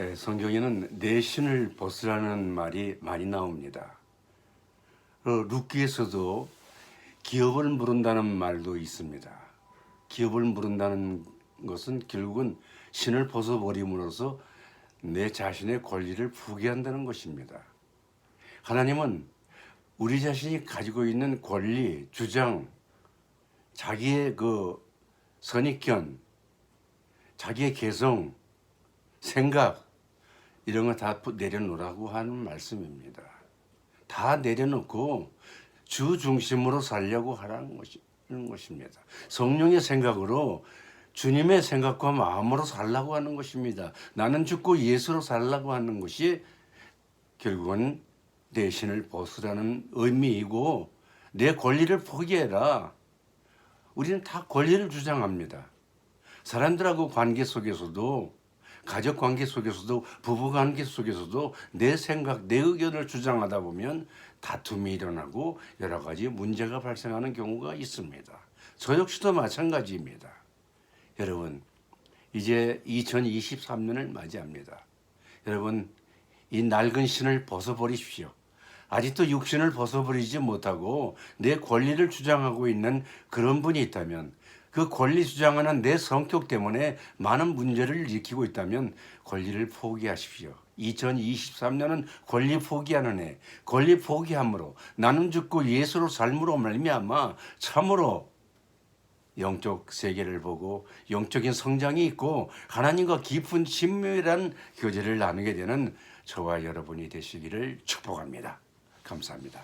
예, 성경에는 내 신을 벗으라는 말이 많이 나옵니다. 어, 룻기에서도 기업을 물은다는 말도 있습니다. 기업을 물은다는 것은 결국은 신을 벗어버림으로써 내 자신의 권리를 포기한다는 것입니다. 하나님은 우리 자신이 가지고 있는 권리, 주장, 자기의 그 선입견, 자기의 개성, 생각 이런 거 다 내려놓으라고 하는 말씀입니다. 다 내려놓고 주 중심으로 살려고 하라는 것입니다. 성령의 생각으로 주님의 생각과 마음으로 살라고 하는 것입니다. 나는 죽고 예수로 살라고 하는 것이 결국은 내 신을 벗으라는 의미이고 내 권리를 포기해라. 우리는 다 권리를 주장합니다. 사람들하고 관계 속에서도 가족 관계 속에서도 부부 관계 속에서도 내 생각, 내 의견을 주장하다 보면 다툼이 일어나고 여러 가지 문제가 발생하는 경우가 있습니다. 저 역시도 마찬가지입니다. 여러분, 이제 2023년을 맞이합니다. 여러분, 이 낡은 신을 벗어버리십시오. 아직도 육신을 벗어버리지 못하고 내 권리를 주장하고 있는 그런 분이 있다면 그 권리 주장하는 내 성격 때문에 많은 문제를 일으키고 있다면 권리를 포기하십시오. 2023년은 권리 포기하는 해, 권리 포기함으로 나는 죽고 예수로 삶으로 말미암아 참으로 영적 세계를 보고 영적인 성장이 있고 하나님과 깊은 친밀한 교제를 나누게 되는 저와 여러분이 되시기를 축복합니다. 감사합니다.